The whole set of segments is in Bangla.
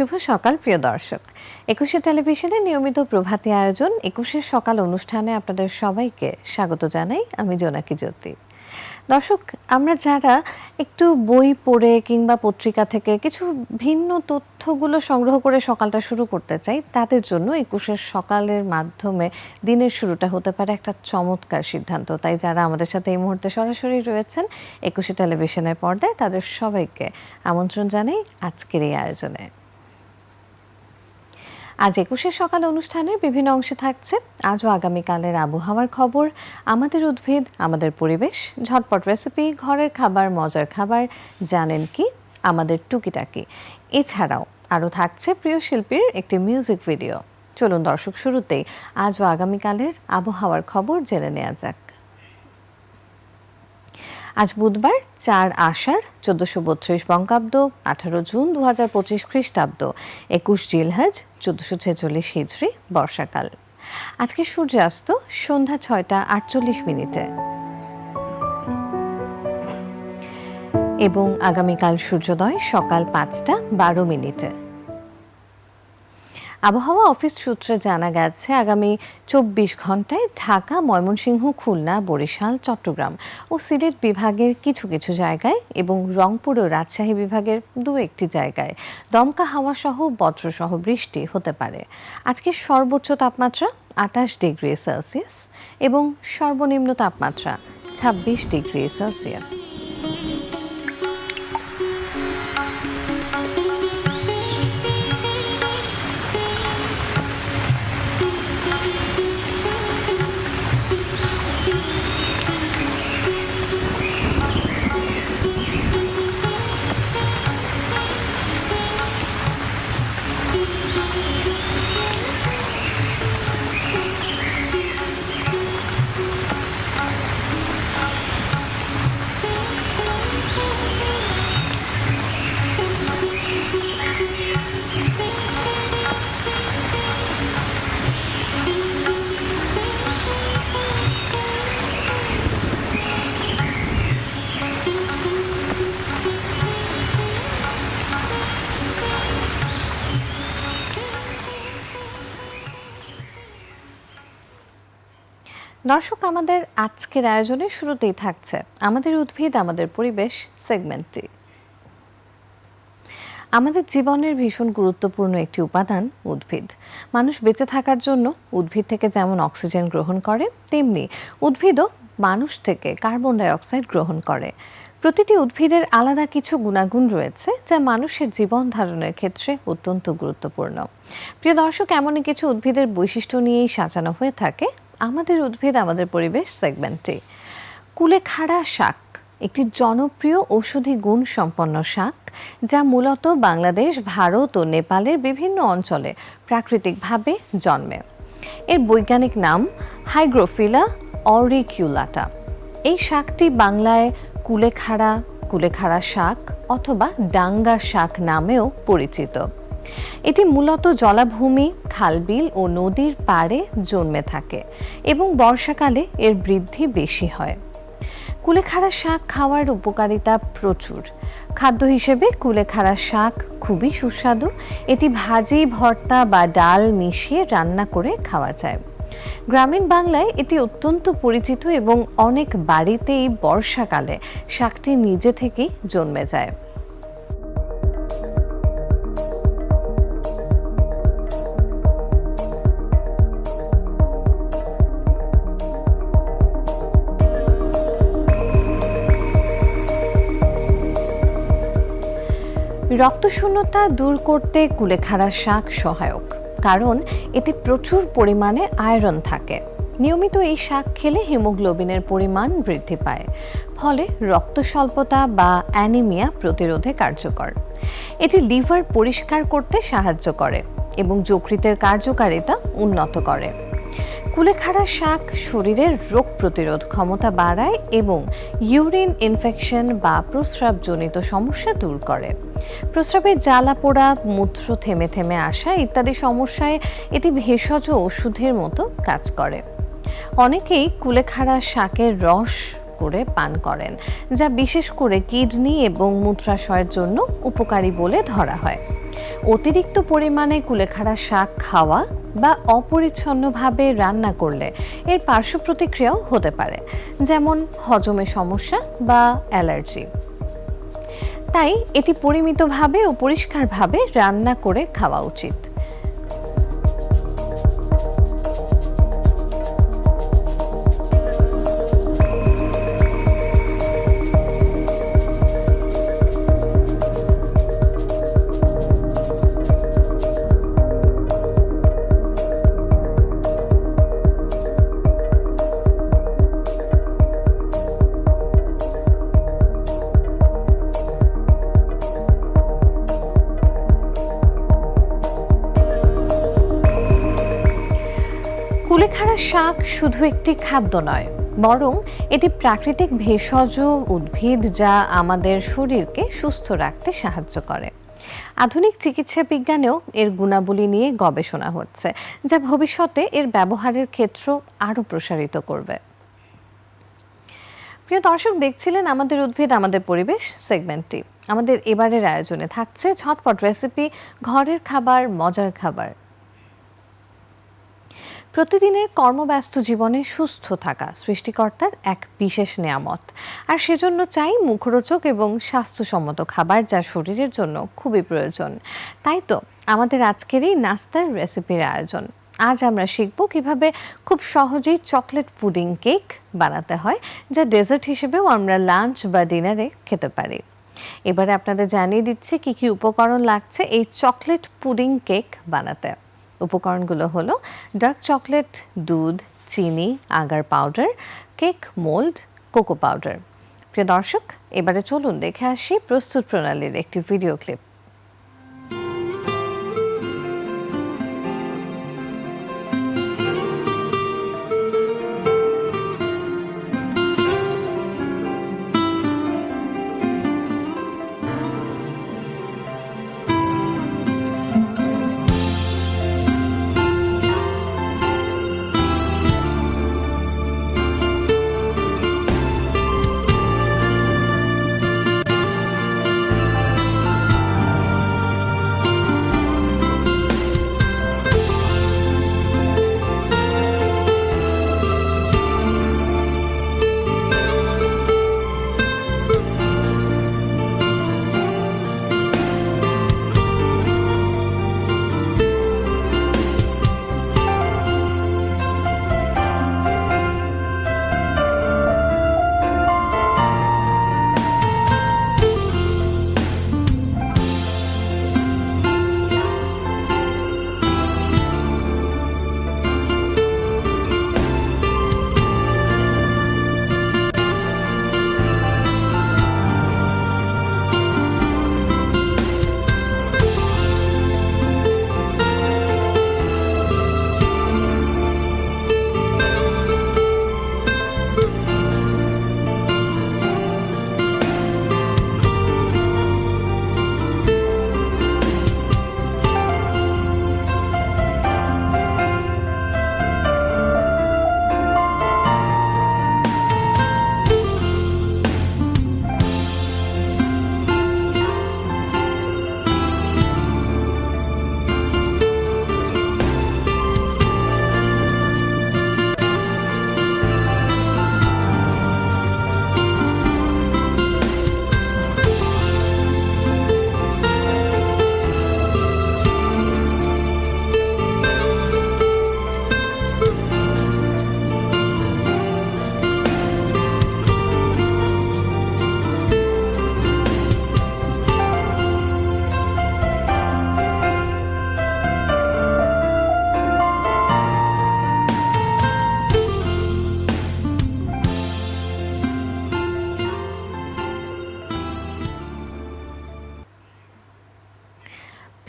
শুভ সকাল, প্রিয় দর্শক। একুশে টেলিভিশনে নিয়মিত প্রভাতী আয়োজন একুশের সকাল অনুষ্ঠানে আপনাদের সবাইকে স্বাগত জানাই আমি জোনাকি জ্যোতি। দর্শক, আমরা যারা একটু বই পড়ে কিংবা পত্রিকা থেকে কিছু ভিন্ন তথ্যগুলো সংগ্রহ করে সকালটা শুরু করতে চাই, তাদের জন্য একুশের সকালের মাধ্যমে দিনের শুরুটা হতে পারে একটা চমৎকার সিদ্ধান্ত। তাই যারা আমাদের সাথে এই মুহূর্তে সরাসরি রয়েছেন, একুশে টেলিভিশনের পর্দায় তাদের সবাইকে আমন্ত্রণ জানাই আজকের এই আয়োজনে। আজ একুশে সকাল অনুষ্ঠানের বিভিন্ন অংশে থাকছে। আজও আগামীকালের আবহাওয়ার খবর, আমাদের উদ্ভিদ, আমাদের পরিবেশ, ঝটপট রেসিপি ঘরের খাবার, মজার খাবার, জানেন কি, আমাদের টুকিটাকি। এছাড়াও আরও থাকছে প্রিয় শিল্পীর একটি মিউজিক ভিডিও চলুন দর্শক শুরুতেই আজ ও আগামীকালের আবহাওয়ার খবর জেনে নেওয়া যাক। আজ বুধবার, চার আষাঢ়, চোদ্দশো বত্রিশ বঙ্গাব্দ, আঠারো জুন দু হাজার পঁচিশ খ্রিস্টাব্দ, একুশ জিলহাজ, চোদ্দশো ছেচল্লিশ হিজড়ি, বর্ষাকাল। আজকে সূর্যাস্ত সন্ধ্যা ছয়টা আটচল্লিশ মিনিটে। এবং আগামীকাল সূর্যোদয় সকাল পাঁচটা বারো মিনিটে। আবহাওয়া অফিস সূত্রে জানা গেছে, আগামী চব্বিশ ঘন্টায় ঢাকা, ময়মনসিংহ, খুলনা, বরিশাল, চট্টগ্রাম ও সিলেট বিভাগের কিছু কিছু জায়গায় এবং রংপুর ও রাজশাহী বিভাগের দু একটি জায়গায় দমকা হাওয়া সহ বজ্রসহ বৃষ্টি হতে পারে। আজকে সর্বোচ্চ তাপমাত্রা আঠাশ ডিগ্রি সেলসিয়াস এবং সর্বনিম্ন তাপমাত্রা ছাব্বিশ ডিগ্রি সেলসিয়াস। দর্শক, আমাদের আজকের আয়োজনে শুরুতেই থাকছে আমাদের উদ্ভিদ, আমাদের পরিবেশ সেগমেন্টটি। আমাদের জীবনের ভীষণ গুরুত্বপূর্ণ একটি উপাদান, উদ্ভিদ। মানুষ বেঁচে থাকার জন্য উদ্ভিদ থেকে যেমন অক্সিজেন গ্রহণ করে, তেমনি উদ্ভিদও মানুষ থেকে কার্বন ডাইঅক্সাইড গ্রহণ করে। প্রতিটি উদ্ভিদের আলাদা কিছু গুণাগুণ রয়েছে যা মানুষের জীবন ধারণের ক্ষেত্রে অত্যন্ত গুরুত্বপূর্ণ। প্রিয় দর্শক, এমনই কিছু উদ্ভিদের বৈশিষ্ট্য নিয়েই সাজানো হয়ে থাকে আমাদের উদ্ভিদ, আমাদের পরিবেশ সেগমেন্টে কুলেখাড়া শাক, একটি জনপ্রিয় ঔষধি গুণ সম্পন্ন শাক, যা মূলত বাংলাদেশ, ভারত ও নেপালের বিভিন্ন অঞ্চলে প্রাকৃতিকভাবে জন্মে। এর বৈজ্ঞানিক নাম হাইগ্রোফিলা অরিকিউলাটা। এই শাকটি বাংলায় কুলেখাড়া কুলেখাড়া শাক অথবা ডাঙ্গা শাক নামেও পরিচিত। এটি মূলত জলাভূমি, খালবিল ও নদীর পাড়ে জন্মে থাকে এবং বর্ষাকালে এর বৃদ্ধি বেশি হয়। কুলেখাড়া শাক খাওয়ার উপকারিতা প্রচুর। খাদ্য হিসেবে কুলেখাড়া শাক খুবই সুস্বাদু। এটি ভাজি, ভর্তা বা ডাল মিশিয়ে রান্না করে খাওয়া যায়। গ্রামীণ বাংলায় এটি অত্যন্ত পরিচিত এবং অনেক বাড়িতেই বর্ষাকালে শাকটি নিজে থেকেই জন্মে যায়। রক্তশূন্যতা দূর করতে কুলেখাড়া শাক সহায়ক, কারণ এতে প্রচুর পরিমাণে আয়রন থাকে। নিয়মিত এই শাক খেলে হিমোগ্লোবিনের পরিমাণ বৃদ্ধি পায়, ফলে রক্ত স্বল্পতা বা অ্যানিমিয়া প্রতিরোধে কার্যকর। এটি লিভার পরিষ্কার করতে সাহায্য করে এবং যকৃতের কার্যকারিতা উন্নত করে। কুলেখাড়া শাক শরীরের রোগ প্রতিরোধ ক্ষমতা বাড়ায় এবং ইউরিন ইনফেকশন বা প্রস্রাবজনিত সমস্যা দূর করে। প্রস্রাবের জ্বালা পোড়া, মূত্র থেমে থেমে আসা ইত্যাদি সমস্যায় এটি ভেষজ ওষুধের মতো কাজ করে। অনেকেই কুলেখাড়া শাকের রস করে পান করেন, যা বিশেষ করে কিডনি এবং মূত্রাশয়ের জন্য উপকারী বলে ধরা হয়। অতিরিক্ত পরিমাণে কুলেখাড়া শাক খাওয়া বা অপরিচ্ছন্নভাবে রান্না করলে এর পার্শ্ব প্রতিক্রিয়াও হতে পারে, যেমন হজমে সমস্যা বা অ্যালার্জি। তাই এটি পরিমিতভাবে ও পরিষ্কারভাবে রান্না করে খাওয়া উচিত। শুধু একটি খাদ্য নয়, বরং এটি প্রাকৃতিক ভেষজ উদ্ভিদ যা আমাদের শরীরকে সুস্থ রাখতে সাহায্য করে। আধুনিক চিকিৎসা বিজ্ঞানেও এর গুণাবলী নিয়ে গবেষণা হচ্ছে, যা ভবিষ্যতে এর ব্যবহারের ক্ষেত্র আরও প্রসারিত করবে। প্রিয় দর্শক, দেখছিলেন আমাদের উদ্ভিদ, আমাদের পরিবেশ সেগমেন্টটি। আমাদের এবারের আয়োজনে থাকছে ঝটপট রেসিপি ঘরের খাবার, মজার খাবার। প্রতিদিনের কর্মব্যস্ত জীবনে সুস্থ থাকা সৃষ্টিকর্তার এক বিশেষ নেয়ামত। আর সেজন্য চাই মুখরোচক এবং স্বাস্থ্যসম্মত খাবার যা শরীরের জন্য খুবই প্রয়োজন। তাই তো আমাদের আজকের এই নাস্তার রেসিপির আয়োজন। আজ আমরা শিখব কীভাবে খুব সহজেই চকলেট পুডিং কেক বানাতে হয়, যা ডেজার্ট হিসেবেও আমরা লাঞ্চ বা ডিনারে খেতে পারি। এবারে আপনাদের জানিয়ে দিচ্ছি কি কি উপকরণ লাগছে এই চকলেট পুডিং কেক বানাতে। উপকরণগুলো হলো ডার্ক চকলেট, দুধ, চিনি, agar powder, cake mould, cocoa powder. প্রিয় দর্শক, এবারে চলুন দেখে আসি প্রস্তুত প্রণালীর একটি ভিডিও ক্লিপ।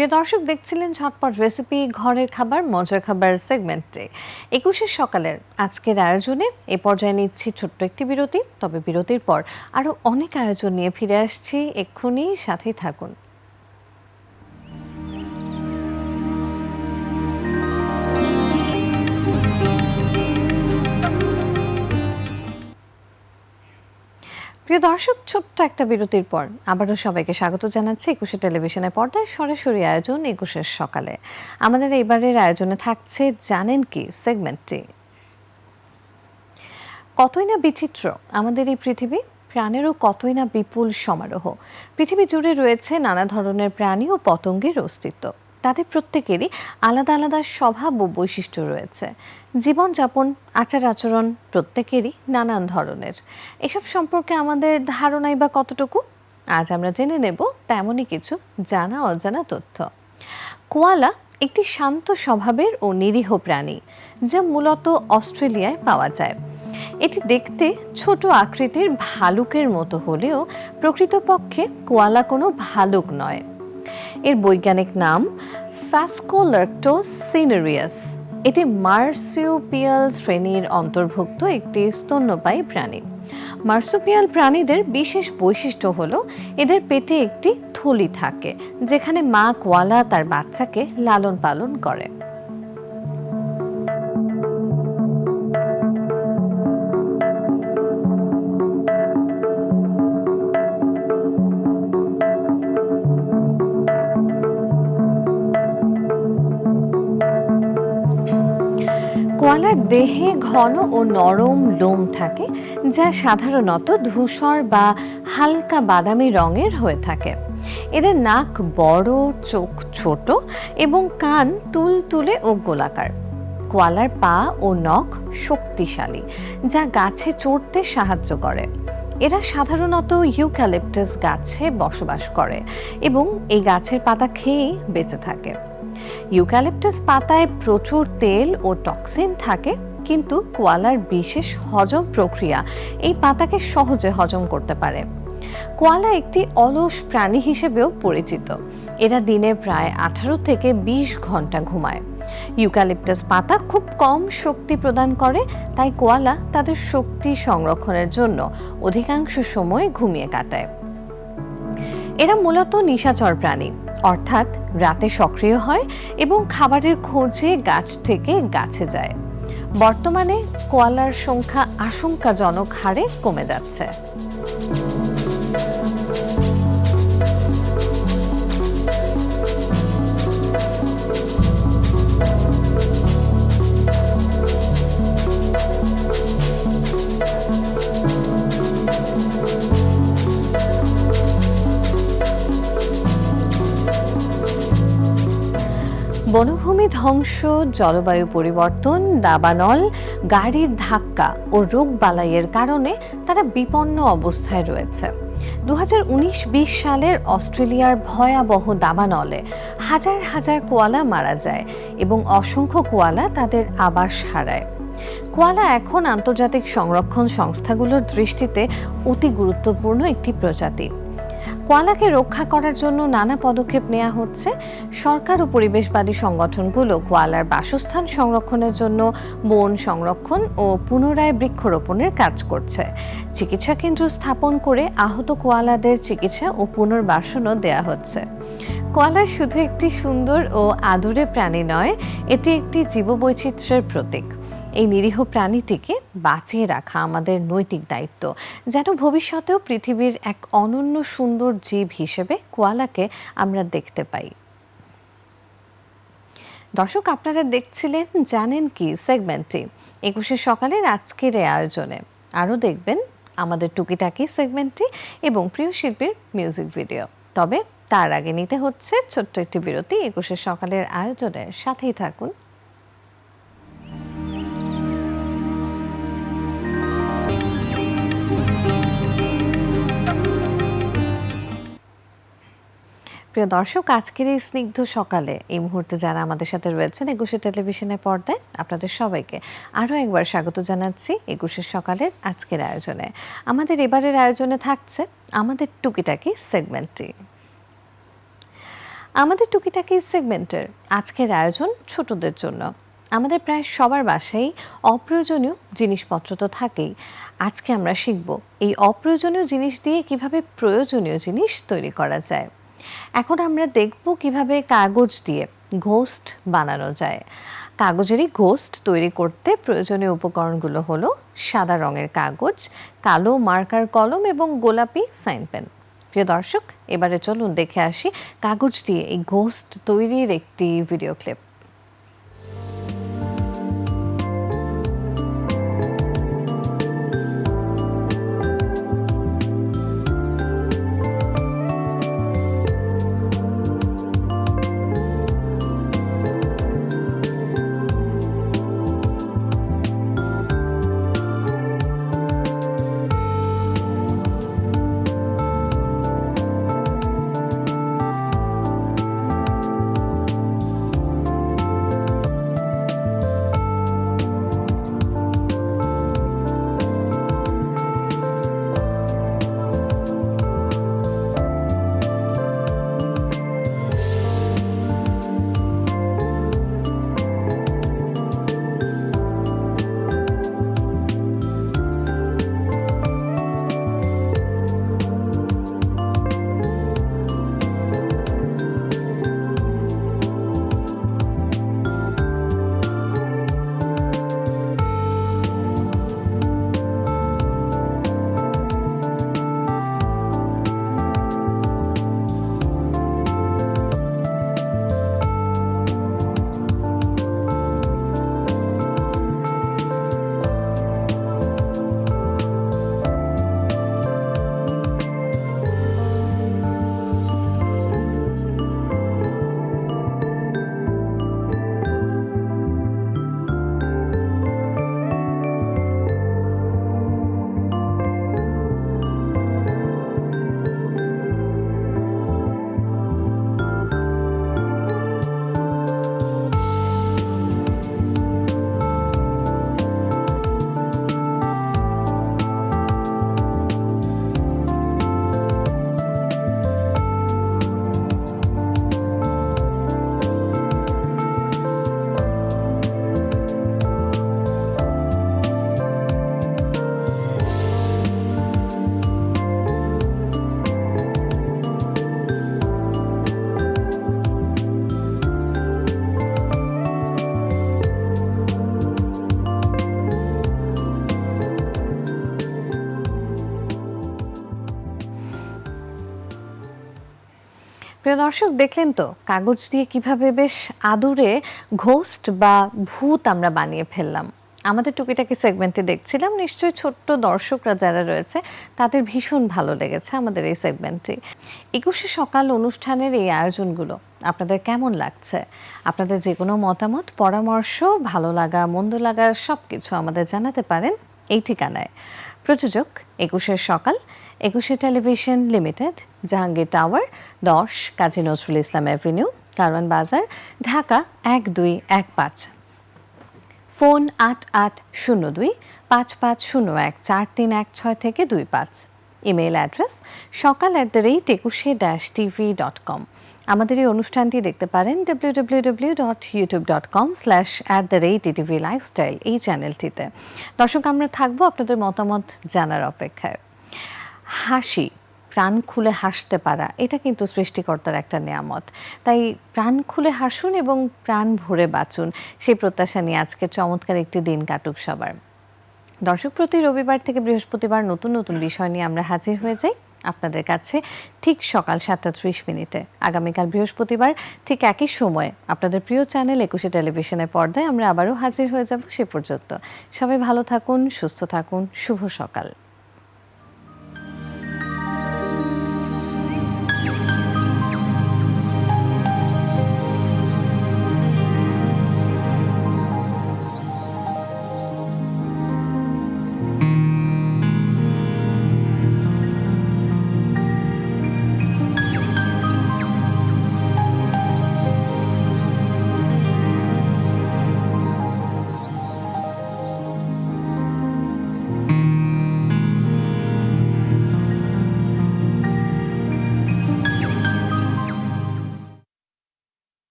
প্রিয় দর্শক, দেখছিলেন ঝটপট রেসিপি ঘরের খাবার, মজার খাবার সেগমেন্টে একুশে সকালের আজকের আয়োজনে এ পর্যায়ে নিচ্ছি ছোট্ট একটি বিরতি। তবে বিরতির পর আরও অনেক আয়োজন নিয়ে ফিরে আসছি। এক্ষুনি সাথেই থাকুন। প্রিয় দর্শক, ছোট্ট একটা বিরতির পর আবারও সবাইকে স্বাগত জানাচ্ছি একুশে টেলিভিশনের পর্দায় সরাসরি আয়োজন একুশের সকালে। আমাদের এবারের আয়োজনে থাকছে জানেন কি সেগমেন্টটি? কতই না বিচিত্র আমাদের এই পৃথিবী, প্রাণেরও কতই না বিপুল সমারোহ। পৃথিবী জুড়ে রয়েছে নানা ধরনের প্রাণী ও পতঙ্গের অস্তিত্ব। তাদের প্রত্যেকেরই আলাদা আলাদা স্বভাব ও বৈশিষ্ট্য রয়েছে। জীবনযাপন, আচার আচরণ প্রত্যেকেরই নানান ধরনের। এসব সম্পর্কে আমাদের ধারণাই বা কতটুকু? আজ আমরা জেনে নেব তেমনই কিছু জানা অজানা তথ্য। কোয়ালা একটি শান্ত স্বভাবের ও নিরীহ প্রাণী, যা মূলত অস্ট্রেলিয়ায় পাওয়া যায়। এটি দেখতে ছোট আকৃতির ভালুকের মতো হলেও প্রকৃতপক্ষে কোয়ালা কোনো ভালুক নয়। বৈজ্ঞানিক নাম ফ্যাসকোলার্কটোস সিনেরিয়াস এটি মার্সিওপিয়াল শ্রেণির অন্তর্ভুক্ত একটি স্তন্যপায়ী প্রাণী। মার্সোপিয়াল প্রাণীদের বিশেষ বৈশিষ্ট্য হলো এদের পেটে একটি থলি থাকে, যেখানে মা কোয়ালা তার বাচ্চাকে লালন পালন করে। দেহে ঘন ও নরম লোম থাকে, যা সাধারণত ধূসর বা হালকা বাদামি রঙের হয়ে থাকে। এদের নাক বড়, চোখ ছোট এবং কান তুল তুলে ও গোলাকার। কোয়ালার পা ও নখ শক্তিশালী, যা গাছে চড়তে সাহায্য করে। এরা সাধারণত ইউক্যালিপটাস গাছে বসবাস করে এবং এই গাছের পাতা খেয়েই বেঁচে থাকে। ইউক্যালিপটাস পাতায় প্রচুর তেল ও টক্সিন থাকে, কিন্তু কোয়ালার বিশেষ হজম প্রক্রিয়া এই পাতাকে সহজে হজম করতে পারে। কোয়ালা একটি অলস প্রাণী হিসেবেও পরিচিত। এরা দিনে প্রায় আঠারো থেকে ২০ ঘণ্টা ঘুমায়। ইউক্যালিপটাস পাতা খুব কম শক্তি প্রদান করে, তাই কোয়ালা তাদের শক্তি সংরক্ষণের জন্য অধিকাংশ সময় ঘুমিয়ে কাটায়। এরা মূলত নিশাচর প্রাণী। অর্থাৎ রাতে সক্রিয় হয় এবং খাবারের খোঁজে গাছ থেকে গাছে যায়। বর্তমানে কোয়ালার সংখ্যা আশঙ্কাজনক হারে কমে যাচ্ছে। বনভূমি ধ্বংস, জলবায়ু পরিবর্তন, দাবানল, গাড়ির ধাক্কা ও রোগ বালাইয়ের কারণে তারা বিপন্ন অবস্থায় রয়েছে। দু হাজার সালের অস্ট্রেলিয়ার ভয়াবহ দাবানলে হাজার হাজার কোয়ালা মারা যায় এবং অসংখ্য কোয়ালা তাদের আবাস হারায়। কোয়ালা এখন আন্তর্জাতিক সংরক্ষণ সংস্থাগুলোর দৃষ্টিতে অতি গুরুত্বপূর্ণ একটি প্রজাতি। কোয়ালাকে রক্ষা করার জন্য নানা পদক্ষেপ নেওয়া হচ্ছে। সরকার ও পরিবেশবাদী সংগঠনগুলো কোয়ালার বাসস্থান সংরক্ষণের জন্য বন সংরক্ষণ ও পুনরায় বৃক্ষরোপণের কাজ করছে। চিকিৎসা কেন্দ্র স্থাপন করে আহত কোয়ালাদের চিকিৎসা ও পুনর্বাসনও দেয়া হচ্ছে। কোয়ালা শুধু একটি সুন্দর ও আদুরে প্রাণী নয়, এটি একটি জীববৈচিত্র্যের প্রতীক। এই নিরীহ প্রাণীটিকে বাঁচিয়ে রাখা আমাদের নৈতিক দায়িত্ব, যেন ভবিষ্যতেও পৃথিবীর এক অনন্য সুন্দর জীব হিসেবে কোয়ালাকে আমরা দেখতে পাই। দর্শক, আপনারা দেখছিলেন, জানেন কি সেগমেন্টটি। একুশে সকালের আজকের এই আয়োজনে আরও দেখবেন আমাদের টুকিটাকি সেগমেন্টটি এবং প্রিয় শিল্পীর মিউজিক ভিডিও। তবে তার আগে নিতে হচ্ছে ছোট্ট একটি বিরতি। একুশে সকালের আয়োজনের সাথেই থাকুন। প্রিয় দর্শক, আজকের এই স্নিগ্ধ সকালে এই মুহূর্তে যারা আমাদের সাথে রয়েছেন একুশে টেলিভিশনের পর্দায়, আপনাদের সবাইকে আরও একবার স্বাগত জানাচ্ছি একুশের সকালের আজকের আয়োজনে। আমাদের এবারের আয়োজনে থাকছে আমাদের টুকিটাকি সেগমেন্টটি। আমাদের টুকিটাকি সেগমেন্টের আজকের আয়োজন ছোটদের জন্য। আমাদের প্রায় সবার বাসায় অপ্রয়োজনীয় জিনিসপত্র তো থাকেই। আজকে আমরা শিখব এই অপ্রয়োজনীয় জিনিস দিয়ে কীভাবে প্রয়োজনীয় জিনিস তৈরি করা যায়। এখন আমরা দেখব কীভাবে কাগজ দিয়ে ঘোস্ট বানানো যায়। কাগজেরই ঘোস্ট তৈরি করতে প্রয়োজনীয় উপকরণগুলো হলো সাদা রঙের কাগজ, কালো মার্কার কলম এবং গোলাপি সাইন পেন। প্রিয় দর্শক, এবারে চলুন দেখে আসি কাগজ দিয়ে এই ঘোস্ট তৈরির একটি ভিডিও ক্লিপ। দর্শক, দেখলেন তো, কাগজ দিয়ে কীভাবে বেশ আদুরে ঘোস্ট বা ভূত আমরা বানিয়ে ফেললাম। আমাদের টুকিটাকি সেগমেন্টে দেখছিলাম, নিশ্চয়ই ছোট্ট দর্শকরা যারা রয়েছে, তাদের ভীষণ ভালো লেগেছে আমাদের এই সেগমেন্টটি। একুশে সকাল অনুষ্ঠানের এই আয়োজনগুলো, আপনাদের কেমন লাগছে? আপনাদের যে কোনো মতামত, পরামর্শ, ভালো লাগা, মন্দ লাগা সব কিছু আমাদের জানাতে পারেন এই ঠিকানায়। প্রযোজক, একুশের সকাল, একুশে টেলিভিশন লিমিটেড। জাহাঙ্গীর টাওয়ার, দশ, কাজী নজরুল ইসলাম অ্যাভিনিউ, কারওয়ান বাজার, ঢাকা এক দুই এক পাঁচ। ফোন আট আট শূন্য দুই, পাঁচ পাঁচ শূন্য এক চার তিন এক ছয় থেকে দুই পাঁচ। Email address Sakal at the rate Ekushey dash TV dot com আমাদের এই অনুষ্ঠানটি দেখতে পারেন W W W dot YouTube dot com slash at the rate ETV lifestyle এই চ্যানেলটিতে। দর্শক, আমরা থাকব আপনাদের মতামত জানার অপেক্ষায়। হাসি প্রাণ খুলে হাসতে পারা, এটা কিন্তু সৃষ্টিকর্তার একটা নিয়ামত। তাই প্রাণ খুলে হাসুন এবং প্রাণ ভরে বাঁচুন, সেই প্রত্যাশা নিয়ে আজকে চমৎকার একটি দিন কাটুক সবার। দর্শক, প্রতি রবিবার থেকে বৃহস্পতিবার নতুন নতুন বিষয় নিয়ে আমরা হাজির হয়ে যাই আপনাদের কাছে ঠিক সকাল সাতটা ত্রিশ মিনিটে। আগামীকাল বৃহস্পতিবার ঠিক একই সময়ে আপনাদের প্রিয় চ্যানেল একুশে টেলিভিশনের পর্দায় আমরা আবারও হাজির হয়ে যাব সে পর্যন্ত। সবাই ভালো থাকুন, সুস্থ থাকুন, শুভ সকাল।